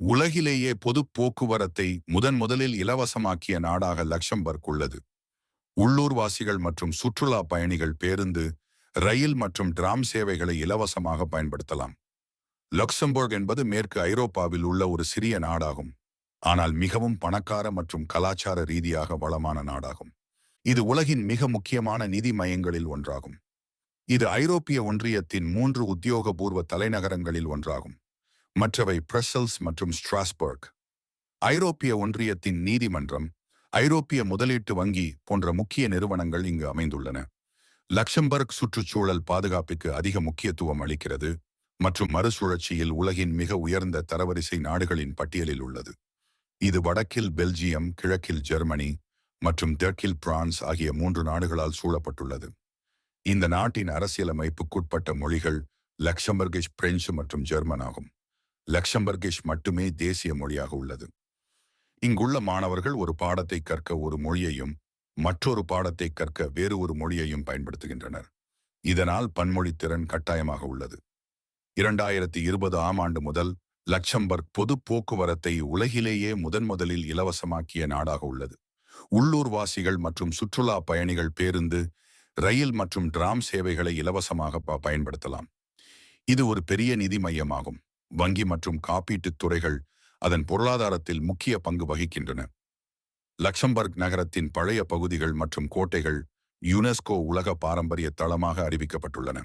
உலகிலேயே பொது போக்குவரத்தை முதன் முதலில் இலவசமாக்கிய நாடாக லக்சம்பர்க் உள்ளது. உள்ளூர்வாசிகள் மற்றும் சுற்றுலா பயணிகள் பேருந்து ரயில் மற்றும் டிராம் சேவைகளை இலவசமாக பயன்படுத்தலாம். லக்சம்பர்க் என்பது மேற்கு ஐரோப்பாவில் உள்ள ஒரு சிறிய நாடாகும். ஆனால் மிகவும் பணக்கார மற்றும் கலாச்சார ரீதியாக வளமான நாடாகும். இது உலகின் மிக முக்கியமான நிதி மையங்களில் ஒன்றாகும். இது ஐரோப்பிய ஒன்றியத்தின் மூன்று உத்தியோகபூர்வ தலைநகரங்களில் ஒன்றாகும். மற்றவை பிரசல்ஸ் மற்றும் ஸ்ட்ராஸ்பர்க். ஐரோப்பிய ஒன்றியத்தின் நீதிமன்றம் ஐரோப்பிய முதலீட்டு வங்கி போன்ற முக்கிய நிறுவனங்கள் இங்கு அமைந்துள்ளன. லக்சம்பர்க் சுற்றுச்சூழல் பாதுகாப்புக்கு அதிக முக்கியத்துவம் அளிக்கிறது மற்றும் மறுசுழற்சியில் உலகின் மிக உயர்ந்த தரவரிசை நாடுகளின் பட்டியலில் உள்ளது. இது வடக்கில் பெல்ஜியம் கிழக்கில் ஜெர்மனி மற்றும் தெற்கில் பிரான்ஸ் ஆகிய மூன்று நாடுகளால் சூழப்பட்டுள்ளது. இந்த நாட்டின் அரசியலமைப்புக்குட்பட்ட மொழிகள் லக்சம்பர்கிஷ் பிரெஞ்சு மற்றும் ஜெர்மன் ஆகும். லக்ஷம்பர்கிஷ் மட்டுமே தேசிய மொழியாக உள்ளது. இங்குள்ள மாணவர்கள் ஒரு பாடத்தை கற்க ஒரு மொழியையும் மற்றொரு பாடத்தை கற்க வேறு ஒரு மொழியையும் பயன்படுத்துகின்றனர். இதனால் பன்மொழி திறன் கட்டாயமாக உள்ளது. இரண்டாயிரத்தி இருபது ஆம் ஆண்டு முதல் லக்சம்பர்க் பொது போக்குவரத்தை உலகிலேயே முதன் முதலில் இலவசமாக்கிய நாடாக உள்ளது. உள்ளூர்வாசிகள் மற்றும் சுற்றுலா பயணிகள் பேருந்து ரயில் மற்றும் டிராம் சேவைகளை இலவசமாக பயன்படுத்தலாம். இது ஒரு பெரிய நிதி மையமாகும். வங்கி மற்றும் காப்பீட்டுத் துறைகள் அதன் பொருளாதாரத்தில் முக்கிய பங்கு வகிக்கின்றன. லக்சம்பர்க் நகரத்தின் பழைய பகுதிகள் மற்றும் கோட்டைகள் யுனெஸ்கோ உலக பாரம்பரிய தளமாக அறிவிக்கப்பட்டுள்ளன.